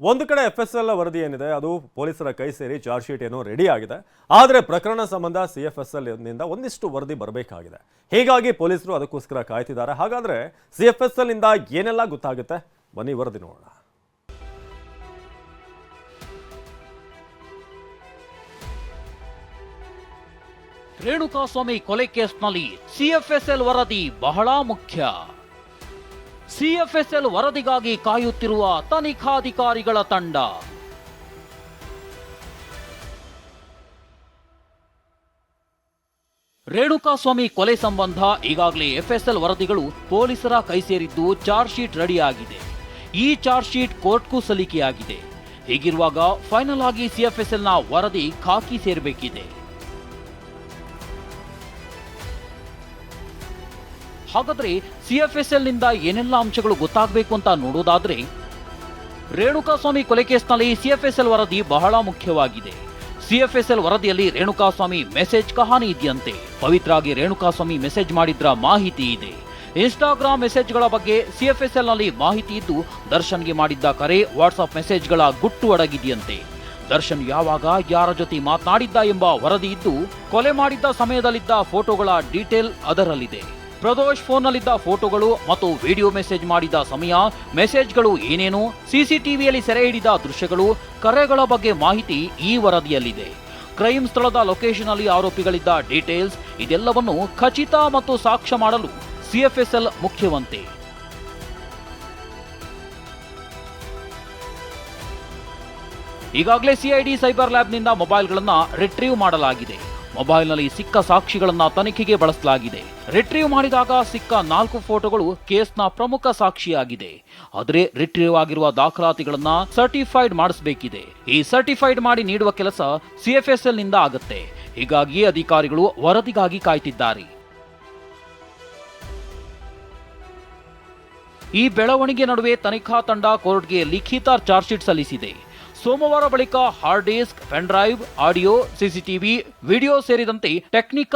ಒಂದು ಕಡೆ F S L ವರದಿ ಏನಿದೆ, ಅದು ಪೊಲೀಸರ ಕೈ ಸೇರಿ ಚಾರ್ಜ್ ಶೀಟ್ ಏನೋ ರೆಡಿ ಆಗಿದೆ ಆದರೆ ಪ್ರಕರಣ ಸಂಬಂಧ ಸಿ ಎಫ್ ಎಸ್ ಎಲ್ನಿಂದ ಒಂದಿಷ್ಟು ವರದಿ ಬರಬೇಕಾಗಿದೆ. ಹೀಗಾಗಿ ಪೊಲೀಸರು ಅದಕ್ಕೋಸ್ಕರ ಕಾಯ್ತಿದ್ದಾರೆ. ಹಾಗಾದ್ರೆ ಸಿ ಎಫ್ ಎಸ್ ಎಲ್ನಿಂದ ಏನೆಲ್ಲ ಗೊತ್ತಾಗುತ್ತೆ? ಬನ್ನಿ ವರದಿ ನೋಡೋಣ. ರೇಣುಕಾಸ್ವಾಮಿ ಕೊಲೆ ಕೇಸ್ನಲ್ಲಿ ಸಿಎಫ್ಎಸ್ಎಲ್ ವರದಿ ಬಹಳ ಮುಖ್ಯ. ಸಿಎಫ್ಎಸ್ಎಲ್ ವರದಿಗಾಗಿ ಕಾಯುತ್ತಿರುವ ತನಿಖಾಧಿಕಾರಿಗಳ ತಂಡ. ರೇಣುಕಾಸ್ವಾಮಿ ಕೊಲೆ ಸಂಬಂಧ ಈಗಾಗಲೇ ಎಫ್ಎಸ್ಎಲ್ ವರದಿಗಳು ಪೊಲೀಸರ ಕೈ ಸೇರಿದ್ದು ಚಾರ್ಜ್ ಶೀಟ್ ರೆಡಿಯಾಗಿದೆ. ಈ ಚಾರ್ಜ್ ಶೀಟ್ ಕೋರ್ಟ್ಗೂ ಸಲ್ಲಿಕೆಯಾಗಿದೆ. ಹೀಗಿರುವಾಗ ಫೈನಲ್ ಆಗಿ ಸಿಎಫ್ಎಸ್ಎಲ್ನ ವರದಿ ಖಾಕಿ ಸೇರಬೇಕಿದೆ. ಹಾಗಾದ್ರೆ ಸಿಎಫ್ಎಸ್ಎಲ್ನಿಂದ ಏನೆಲ್ಲ ಅಂಶಗಳು ಗೊತ್ತಾಗಬೇಕು ಅಂತ ನೋಡೋದಾದ್ರೆ, ರೇಣುಕಾಸ್ವಾಮಿ ಕೊಲೆ ಕೇಸ್ನಲ್ಲಿ ಎಲ್ ವರದಿ ಬಹಳ ಮುಖ್ಯವಾಗಿದೆ. ಸಿ ಎಫ್ ಎಸ್ ಎಲ್ ವರದಿಯಲ್ಲಿ ರೇಣುಕಾಸ್ವಾಮಿ ಮೆಸೇಜ್ ಕಹಾನಿ ಇದೆಯಂತೆ. ಪವಿತ್ರಾಗಿ ರೇಣುಕಾಸ್ವಾಮಿ ಮೆಸೇಜ್ ಮಾಡಿದ್ರ ಮಾಹಿತಿ ಇದೆ. ಇನ್ಸ್ಟಾಗ್ರಾಮ್ ಮೆಸೇಜ್ಗಳ ಬಗ್ಗೆ ಸಿ ಎಫ್ ಸಿಎಫ್ಎಸ್ಎಲ್ನಲ್ಲಿ ಮಾಹಿತಿ ಇದ್ದು, ದರ್ಶನ್ಗೆ ಮಾಡಿದ್ದ ಕರೆ ವಾಟ್ಸ್ಆಪ್ ಮೆಸೇಜ್ಗಳ ಗುಟ್ಟು ಅಡಗಿದೆಯಂತೆ. ದರ್ಶನ್ ಯಾವಾಗ ಯಾರ ಜೊತೆ ಮಾತನಾಡಿದ್ದ ಎಂಬ ವರದಿ ಇದ್ದು, ಕೊಲೆ ಮಾಡಿದ್ದ ಸಮಯದಲ್ಲಿದ್ದ ಫೋಟೋಗಳ ಡೀಟೇಲ್ ಅದರಲ್ಲಿದೆ. ಪ್ರದೋಷ್ ಫೋನ್ನಲ್ಲಿದ್ದ ಫೋಟೋಗಳು ಮತ್ತು ವಿಡಿಯೋ ಮೆಸೇಜ್ ಮಾಡಿದ ಸಮಯ, ಮೆಸೇಜ್ಗಳು ಏನೇನು, ಸಿಸಿಟಿವಿಯಲ್ಲಿ ಸೆರೆ ಹಿಡಿದ ದೃಶ್ಯಗಳು, ಕರೆಗಳ ಬಗ್ಗೆ ಮಾಹಿತಿ ಈ ವರದಿಯಲ್ಲಿದೆ. ಕ್ರೈಮ್ ಸ್ಥಳದ ಲೊಕೇಶನ್ ಅಲ್ಲಿ ಆರೋಪಿಗಳಿದ್ದ ಡೀಟೇಲ್ಸ್ ಇದೆಲ್ಲವನ್ನು ಖಚಿತ ಮತ್ತು ಸಾಕ್ಷ್ಯ ಮಾಡಲು ಸಿಎಫ್ಎಸ್ಎಲ್ ಮುಖ್ಯವಂತೆ. ಈಗಾಗಲೇ ಸಿಐಡಿ ಸೈಬರ್ ಲ್ಯಾಬ್ನಿಂದ ಮೊಬೈಲ್ಗಳನ್ನು ರಿಟ್ರೀವ್ ಮಾಡಲಾಗಿದೆ. ಮೊಬೈಲ್ನಲ್ಲಿ ಸಿಕ್ಕ ಸಾಕ್ಷಿಗಳನ್ನ ತನಿಖೆಗೆ ಬಳಸಲಾಗಿದೆ. ರಿಟ್ರೀವ್ ಮಾಡಿದಾಗ ಸಿಕ್ಕ ನಾಲ್ಕು ಫೋಟೋಗಳು ಕೇಸ್ನ ಪ್ರಮುಖ ಸಾಕ್ಷಿಯಾಗಿದೆ. ಆದರೆ ರಿಟ್ರೀವ್ ಆಗಿರುವ ದಾಖಲಾತಿಗಳನ್ನ ಸರ್ಟಿಫೈಡ್ ಮಾಡಿಸಬೇಕಿದೆ. ಈ ಸರ್ಟಿಫೈಡ್ ಮಾಡಿ ನೀಡುವ ಕೆಲಸ ಸಿಎಫ್ಎಸ್ಎಲ್ನಿಂದ ಆಗುತ್ತೆ. ಹೀಗಾಗಿ ಅಧಿಕಾರಿಗಳು ವರದಿಗಾಗಿ ಕಾಯ್ತಿದ್ದಾರೆ. ಈ ಬೆಳವಣಿಗೆ ನಡುವೆ ತನಿಖಾ ತಂಡ ಕೋರ್ಟ್ಗೆ ಲಿಖಿತ ಚಾರ್ಜ್ ಶೀಟ್ ಸಲ್ಲಿಸಿದೆ. ಸೋಮವಾರ ಬಳಿಕ hard disk pen drive audio CCTV video ಸೇರಿದಂತೆ ಟೆಕ್ನಿಕಲ್